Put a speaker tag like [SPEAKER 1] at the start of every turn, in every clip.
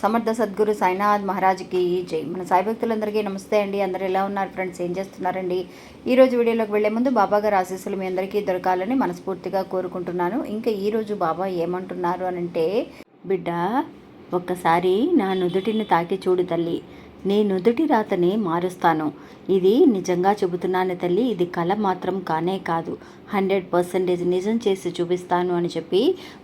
[SPEAKER 1] సమర్థ సద్గురు సాయినాథ్ మహారాజ్కి జై. మన సాయి భక్తులందరికీ నమస్తే అండి. అందరు ఎలా ఉన్నారు? ఫ్రెండ్స్ ఏం చేస్తున్నారండి? ఈ రోజు వీడియోలోకి వెళ్ళే ముందు బాబా గారి ఆశీస్సులు మీ అందరికీ దొరకాలని మనస్ఫూర్తిగా కోరుకుంటున్నాను. ఇంకా ఈ రోజు బాబా ఏమంటున్నారు అని అంటే బిడ్డ ఒక్కసారి నా నుదుటిని తాకి చూడు తల్లి. నీ నుదుటి రాతని మారుస్తాను. ఇది నిజంగా చెబుతున్నాను తల్లి ఇది కళ మాత్రం కానే కాదు. హండ్రెడ్ పర్సెంటేజ్ నిజం చేసి చూపిస్తాను అని చెప్పి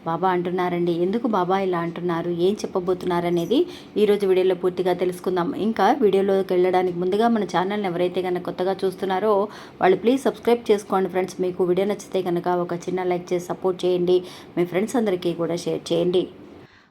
[SPEAKER 1] బాబా అంటున్నారండి. ఎందుకు బాబా ఇలా అంటున్నారు? ఏం చెప్పబోతున్నారు అనేది ఈరోజు వీడియోలో పూర్తిగా తెలుసుకుందాం. ఇంకా వీడియోలోకి వెళ్ళడానికి ముందుగా మన ఛానల్ని ఎవరైతే కనుక కొత్తగా చూస్తున్నారో వాళ్ళు ప్లీజ్ సబ్స్క్రైబ్ చేసుకోండి ఫ్రెండ్స్. మీకు వీడియో నచ్చితే కనుక ఒక చిన్న లైక్ చేసి సపోర్ట్ చేయండి. మీ ఫ్రెండ్స్ అందరికీ కూడా షేర్ చేయండి.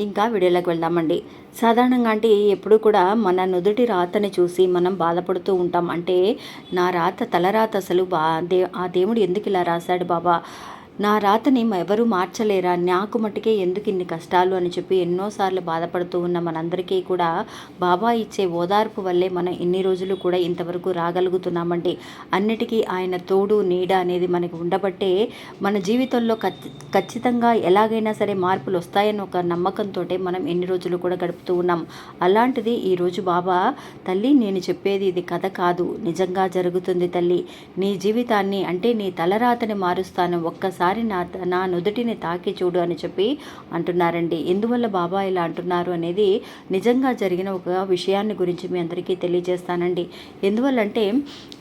[SPEAKER 1] ఇంకా వీడియోలోకి వెళ్దామండి. సాధారణంగా అంటే ఎప్పుడు కూడా మన నుదుటి రాతని చూసి మనం బాధపడుతూ ఉంటాం. అంటే నా రాత తలరాత అసలు బా దే ఆ దేవుడు ఎందుకు ఇలా రాశాడు బాబా? నా రాతని ఎవరూ ఎవరు మార్చలేరా? నాకు మటుకే ఎందుకు ఇన్ని కష్టాలు? అని చెప్పి ఎన్నోసార్లు బాధపడుతూ ఉన్న మనందరికీ కూడా బాబా ఇచ్చే ఓదార్పు వల్లే మనం ఇన్ని రోజులు కూడా ఇంతవరకు రాగలుగుతున్నామండి అన్నిటికీ ఆయన తోడు నీడ అనేది మనకు ఉండబట్టే మన జీవితంలో ఖచ్చితంగా ఎలాగైనా సరే మార్పులు వస్తాయని ఒక నమ్మకంతో మనం ఎన్ని రోజులు కూడా గడుపుతూ ఉన్నాం. అలాంటిది ఈరోజు బాబా తల్లి నేను చెప్పేది ఇది కథ కాదు. నిజంగా జరుగుతుంది తల్లి. నీ జీవితాన్ని అంటే నీ తలరాతని మారుస్తాను. ఒక్కసారి నా నా నుదుటిని తాకి చూడు అని చెప్పి అంటున్నారండి. ఎందువల్ల బాబా ఇలా అంటున్నారు అనేది నిజంగా జరిగిన ఒక విషయాన్ని గురించి మీ అందరికీ తెలియజేస్తానండి. ఎందువల్లంటే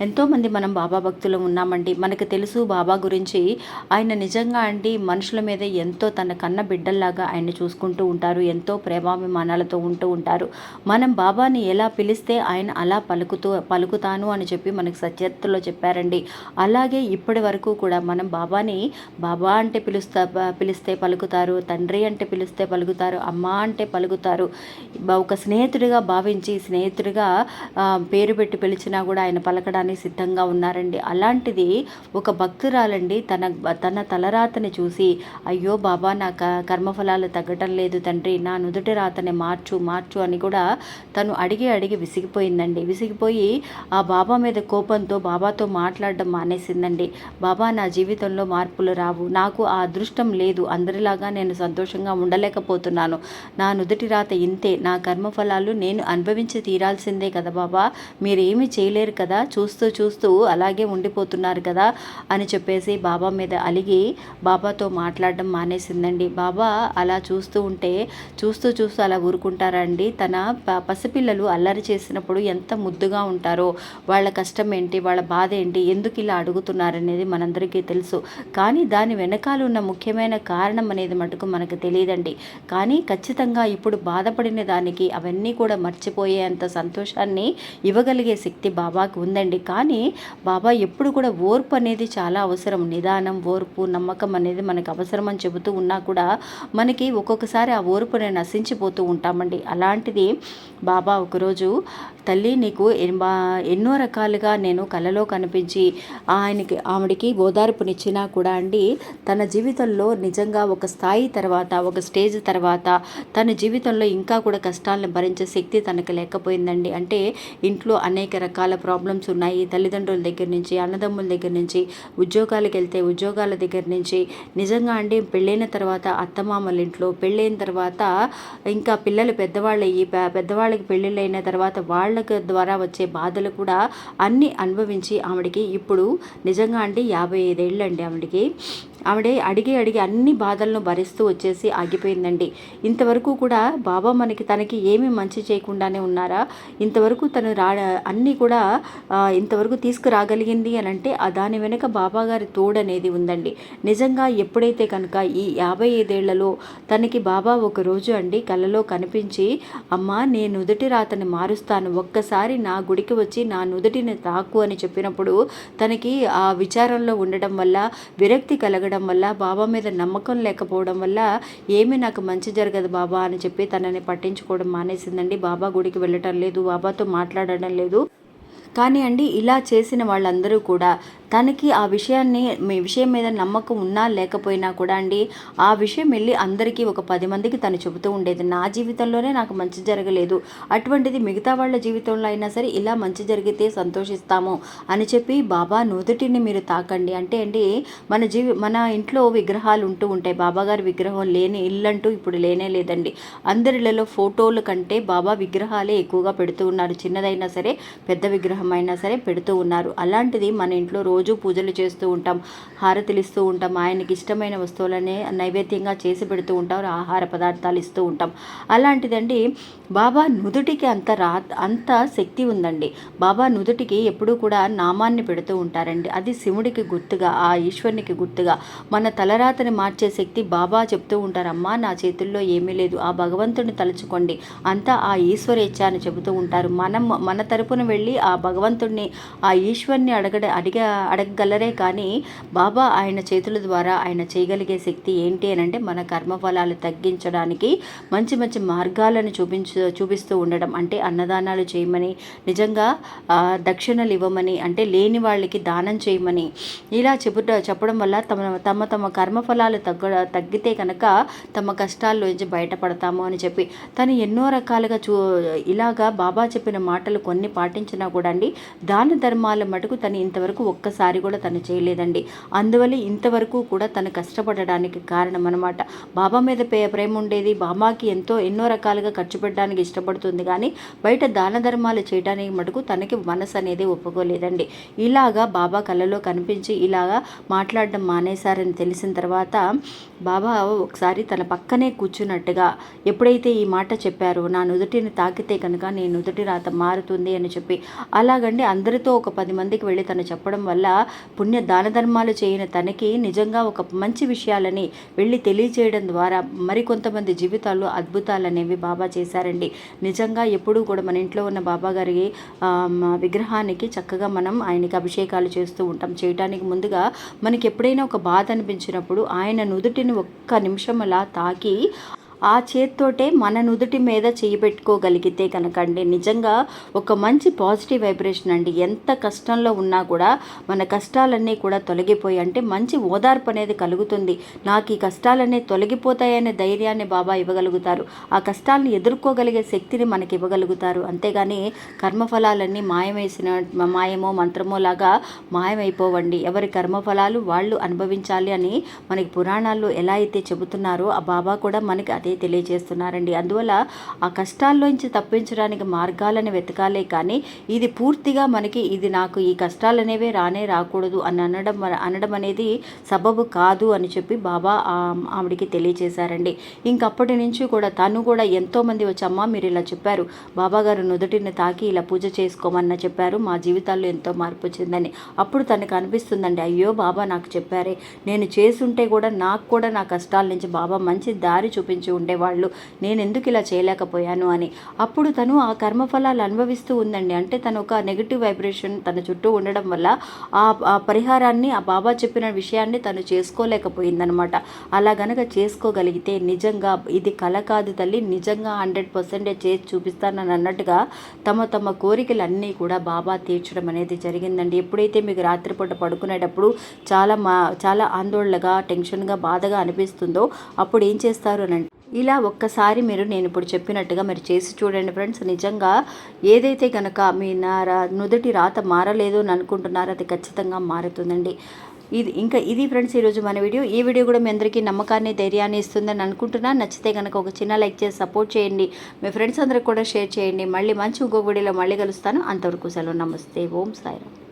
[SPEAKER 1] ఎంతోమంది మనం బాబా భక్తులు ఉన్నామండి. మనకు తెలుసు బాబా గురించి ఆయన నిజంగా అండి మనుషుల మీద ఎంతో తన కన్న బిడ్డల్లాగా ఆయన చూసుకుంటూ ఉంటారు. ఎంతో ప్రేమాభిమానాలతో ఉంటూ ఉంటారు. మనం బాబాని ఎలా పిలిస్తే ఆయన అలా పలుకుతూ పలుకుతాను అని చెప్పి మనకు సత్యత్తులో చెప్పారండి. అలాగే ఇప్పటి వరకు కూడా మనం బాబాని బాబా అంటే పిలుస్తా పిలిస్తే పలుకుతారు తండ్రి అంటే పిలిస్తే పలుకుతారు అమ్మ అంటే పలుకుతారు. ఒక స్నేహితుడిగా భావించి స్నేహితుడిగా పేరు పెట్టి పిలిచినా కూడా ఆయన పలకడానికి సిద్ధంగా ఉన్నారండి. అలాంటిది ఒక భక్తురాలండి తన తన తలరాతని చూసి అయ్యో బాబా నా క కర్మఫలాలు తగ్గటం లేదు తండ్రి నా నుదుటి రాతని మార్చు మార్చు అని కూడా తను అడిగి అడిగి విసిగిపోయిందండి. విసిగిపోయి ఆ బాబా మీద కోపంతో బాబాతో మాట్లాడడం మానేసిందండి. బాబా నా జీవితంలో మార్పులు రా రావు నాకు ఆ అదృష్టం లేదు. అందరిలాగా నేను సంతోషంగా ఉండలేకపోతున్నాను. నా నుదుటి రాత ఇంతే. నా కర్మఫలాలు నేను అనుభవించి తీరాల్సిందే కదా బాబా. మీరేమీ చేయలేరు కదా. చూస్తూ చూస్తూ అలాగే ఉండిపోతున్నారు కదా అని చెప్పేసి బాబా మీద అలిగి బాబాతో మాట్లాడడం మానేసిందండి. బాబా అలా చూస్తూ ఉంటే చూస్తూ చూస్తూ అలా ఊరుకుంటారండి తన ప- పసిపిల్లలు అల్లరి చేసినప్పుడు ఎంత ముద్దుగా ఉంటారో. వాళ్ళ కష్టం ఏంటి? వాళ్ళ బాధ ఏంటి? ఎందుకు ఇలా అడుగుతున్నారనేది మనందరికీ తెలుసు. కానీ దాని వెనకాల ఉన్న ముఖ్యమైన కారణం అనేది మటుకు మనకు తెలియదండి. కానీ ఖచ్చితంగా ఇప్పుడు బాధపడిన దానికి అవన్నీ కూడా మర్చిపోయేంత సంతోషాన్ని ఇవ్వగలిగే శక్తి బాబాకి ఉందండి. కానీ బాబా ఎప్పుడు కూడా ఓర్పు అనేది చాలా అవసరం. నిదానం ఓర్పు నమ్మకం అనేది మనకు అవసరం అని చెబుతూ ఉన్నా కూడా మనకి ఒక్కొక్కసారి ఆ ఓర్పుని నశించిపోతూ ఉంటామండి. అలాంటిది బాబా ఒకరోజు తల్లి నీకు ఎన్నో రకాలుగా నేను కలలో కనిపించి ఆయనకి ఆవిడికి ఓదార్పునిచ్చినా కూడా అండి తన జీవితంలో నిజంగా ఒక స్థాయి తర్వాత ఒక స్టేజ్ తర్వాత తన జీవితంలో ఇంకా కూడా కష్టాలను భరించే శక్తి తనకు లేకపోయిందండి. అంటే ఇంట్లో అనేక రకాల ప్రాబ్లమ్స్ ఉన్నాయి. తల్లిదండ్రుల దగ్గర నుంచి అన్నదమ్ముల దగ్గర నుంచి ఉద్యోగాలకు వెళ్తే ఉద్యోగాల దగ్గర నుంచి. నిజంగా అండి పెళ్ళైన తర్వాత అత్తమామల ఇంట్లో పెళ్ళైన తర్వాత ఇంకా పిల్లలు పెద్దవాళ్ళు అయ్యి పెద్దవాళ్ళకి పెళ్ళిళ్ళు అయిన తర్వాత వాళ్ళ ద్వారా వచ్చే బాధలు కూడా అన్నీ అనుభవించి ఆవిడకి ఇప్పుడు నిజంగా అండి యాభై ఐదేళ్ళు అండి ఆవిడకి. ఆవిడే అడిగి అడిగి అన్ని బాధలను భరిస్తూ వచ్చేసి ఆగిపోయిందండి. ఇంతవరకు కూడా బాబా మనకి తనకి ఏమీ మంచి చేయకుండానే ఉన్నారా? ఇంతవరకు తను రా అన్నీ కూడా ఇంతవరకు తీసుకురాగలిగింది అని అంటే ఆ దాని వెనుక బాబా గారి తోడు అనేది ఉందండి. నిజంగా ఎప్పుడైతే కనుక ఈ యాభై ఐదేళ్ళలో తనకి బాబా ఒక రోజు అండి కలలో కనిపించి అమ్మా నేను నుదుటి రాతని మారుస్తాను. ఒక్కసారి నా గుడికి వచ్చి నా నుదుటిని తాకు అని చెప్పినప్పుడు తనకి ఆ విచారంలో ఉండడం వల్ల విరక్తి కలగడం వల్ల బాబా మీద నమ్మకం లేకపోవడం వల్ల ఏమీ నాకు మంచి జరగదు బాబా అని చెప్పి తనని పట్టించుకోవడం మానేసిందండి. బాబా గుడికి వెళ్ళటం లేదు బాబాతో మాట్లాడడం లేదు. కానీ అండి ఇలా చేసిన వాళ్ళందరూ కూడా తనకి ఆ విషయాన్ని మీ విషయం మీద నమ్మకం ఉన్నా లేకపోయినా కూడా అండి ఆ విషయం వెళ్ళి అందరికీ ఒక పది మందికి తను చెబుతూ ఉండేది. నా జీవితంలోనే నాకు మంచి జరగలేదు. అటువంటిది మిగతా వాళ్ళ జీవితంలో అయినా సరే ఇలా మంచి జరిగితే సంతోషిస్తాము అని చెప్పి బాబా నుదుటిని మీరు తాకండి. అంటే అండి మన జీవి మన ఇంట్లో విగ్రహాలు ఉంటూ ఉంటాయి. బాబాగారి విగ్రహం లేని ఇల్లంటూ ఇప్పుడు లేనే లేదండి. అందరిలలో ఫోటోలు కంటే బాబా విగ్రహాలే ఎక్కువగా పెడుతూ ఉన్నారు. చిన్నదైనా సరే పెద్ద విగ్రహం అయినా సరే పెడుతూ ఉన్నారు. అలాంటిది మన ఇంట్లో రోజు రోజు పూజలు చేస్తూ ఉంటాం హారతులు ఇస్తూ ఉంటాం ఆయనకి ఇష్టమైన వస్తువులనే నైవేద్యంగా చేసి పెడుతూ ఉంటాం ఆహార పదార్థాలు ఇస్తూ ఉంటాం. అలాంటిదండి బాబా నుదుటికి అంత రా అంత శక్తి ఉందండి. బాబా నుదుటికి ఎప్పుడూ కూడా నామాన్ని పెడుతూ ఉంటారండి. అది శివుడికి గుర్తుగా ఆ ఈశ్వరునికి గుర్తుగా. మన తలరాతని మార్చే శక్తి బాబా చెప్తూ ఉంటారు. అమ్మా నా చేతుల్లో ఏమీ లేదు. ఆ భగవంతుని తలుచుకోండి. అంతా ఆ ఈశ్వరేచ్ఛ అని చెబుతూ ఉంటారు. మనం మన తరపున వెళ్ళి ఆ భగవంతుడిని ఆ ఈశ్వరుని అడగడ అడిగ అడగగలరే కానీ బాబా ఆయన చేతుల ద్వారా ఆయన చేయగలిగే శక్తి ఏంటి అని అంటే మన కర్మఫలాలు తగ్గించడానికి మంచి మంచి మార్గాలను చూపించు చూపిస్తూ ఉండడం. అంటే అన్నదానాలు చేయమని నిజంగా దక్షిణలు ఇవ్వమని అంటే లేని వాళ్ళకి దానం చేయమని ఇలా చెబుట చెప్పడం వల్ల తమ తమ తమ కర్మఫలాలు తగ్గ తగ్గితే కనుక తమ కష్టాల్లోంచి బయటపడతాము అని చెప్పి. తను ఎన్నో రకాలుగా చూ ఇలాగా బాబా చెప్పిన మాటలు కొన్ని పాటించినా కూడా అండి దాన ధర్మాల మటుకు తను ఇంతవరకు ఒక్కసారి కూడా తను చేయలేదండి. అందువల్ల ఇంతవరకు కూడా తను కష్టపడడానికి కారణం అనమాట బాబా మీద ప్రేమ ఉండేది. బాబాకి ఎంతో ఎన్నో రకాలుగా ఖర్చు పెట్టడానికి ఇష్టపడుతుంది కానీ బయట దాన ధర్మాలు చేయడానికి మటుకు తనకి మనసు అనేది ఒప్పుకోలేదండి. ఇలాగా బాబా కళ్ళలో కనిపించి ఇలాగా మాట్లాడడం మానేశారని తెలిసిన తర్వాత బాబా ఒకసారి తన పక్కనే కూర్చున్నట్టుగా ఎప్పుడైతే ఈ మాట చెప్పారో నా నుదుటిని తాకితే కనుక నీ నుదుటి రాత మారుతుంది అని చెప్పి అలాగండి అందరితో ఒక పది మందికి వెళ్ళి తను చెప్పడం వల్ల పుణ్య దాన ధర్మాలు చేయని తనకి నిజంగా ఒక మంచి విషయాలని వెళ్ళి తెలియచేయడం ద్వారా మరికొంతమంది జీవితాల్లో అద్భుతాలు అనేవి బాబా చేశారండి. నిజంగా ఎప్పుడూ కూడా మన ఇంట్లో ఉన్న బాబా గారి విగ్రహానికి చక్కగా మనం ఆయనకి అభిషేకాలు చేస్తూ ఉంటాం. చేయటానికి ముందుగా మనకి ఎప్పుడైనా ఒక బాధ అనిపించినప్పుడు ఆయన నుదుటిని ఒక్క నిమిషం అలా తాకి ఆ చేత్తోటే మన నుదుటి మీద చేయి పెట్టుకోగలిగితే కనుకండి. నిజంగా ఒక మంచి పాజిటివ్ వైబ్రేషన్ అండి. ఎంత కష్టంలో ఉన్నా కూడా మన కష్టాలన్నీ కూడా తొలగిపోయి అంటే మంచి ఓదార్పు అనేది కలుగుతుంది. నాకు ఈ కష్టాలన్నీ తొలగిపోతాయనే ధైర్యాన్ని బాబా ఇవ్వగలుగుతారు. ఆ కష్టాలను ఎదుర్కోగలిగే శక్తిని మనకి ఇవ్వగలుగుతారు. అంతేగాని కర్మఫలాలన్నీ మాయమేసిన మాయమో మంత్రమో లాగా మాయమైపోవండి. ఎవరి కర్మఫలాలు వాళ్ళు అనుభవించాలి అని మనకి పురాణాల్లో ఎలా అయితే చెబుతున్నారో ఆ బాబా కూడా మనకి అదే అయితే తెలియజేస్తున్నారండి. అందువల్ల ఆ కష్టాల్లోంచి తప్పించడానికి మార్గాలను వెతకాలే కానీ ఇది పూర్తిగా మనకి ఇది నాకు ఈ కష్టాలు అనేవి రానే రాకూడదు అని అనడం అనడం అనేది సబబు కాదు అని చెప్పి బాబా ఆవిడికి తెలియజేశారండి. ఇంకప్పటి నుంచి కూడా తను కూడా ఎంతోమంది వచ్చి అమ్మ మీరు ఇలా చెప్పారు. బాబా గారు నుదుటిని తాకి ఇలా పూజ చేసుకోమన్న చెప్పారు. మా జీవితాల్లో ఎంతో మార్పు వచ్చిందని. అప్పుడు తనకు అనిపిస్తుందండి అయ్యో బాబా నాకు చెప్పారే. నేను చేసుంటే కూడా నాకు కూడా నా కష్టాల నుంచి బాబా మంచి దారి చూపించి ఉండేవాళ్ళు. నేను ఎందుకు ఇలా చేయలేకపోయాను అని. అప్పుడు తను ఆ కర్మఫలాలు అనుభవిస్తూ ఉందండి. అంటే తను ఒక నెగిటివ్ వైబ్రేషన్ తన చుట్టూ ఉండడం వల్ల ఆ పరిహారాన్ని ఆ బాబా చెప్పిన విషయాన్ని తను చేసుకోలేకపోయిందనమాట. అలా గనక చేసుకోగలిగితే నిజంగా ఇది కల కాదు తల్లి. నిజంగా హండ్రెడ్ పర్సెంటేజ్ చేసి చూపిస్తానని అన్నట్టుగా తమ తమ కోరికలన్నీ కూడా బాబా తీర్చడం అనేది జరిగిందండి. ఎప్పుడైతే మీకు రాత్రిపూట పడుకునేటప్పుడు చాలా మా చాలా ఆందోళనగా టెన్షన్గా బాధగా అనిపిస్తుందో అప్పుడు ఏం చేస్తారు అని ఇలా ఒక్కసారి మీరు నేను ఇప్పుడు చెప్పినట్టుగా మీరు చేసి చూడండి ఫ్రెండ్స్. నిజంగా ఏదైతే కనుక మీ నా నుదుటి రాత మారలేదు అని అనుకుంటున్నారో అది ఖచ్చితంగా మారుతుందండి. ఇది ఇంకా ఇది ఫ్రెండ్స్ ఈరోజు మన వీడియో. ఈ వీడియో కూడా మీ అందరికీ నమ్మకాన్ని ధైర్యాన్ని ఇస్తుందని అనుకుంటున్నా. నచ్చితే కనుక ఒక చిన్న లైక్ చేసి సపోర్ట్ చేయండి. మీ ఫ్రెండ్స్ అందరికి కూడా షేర్ చేయండి. మళ్ళీ మంచి ఇంకొక వీడియోలో మళ్ళీ కలుస్తాను. అంతవరకు సెలవు. నమస్తే. ఓం సాయిరామ్.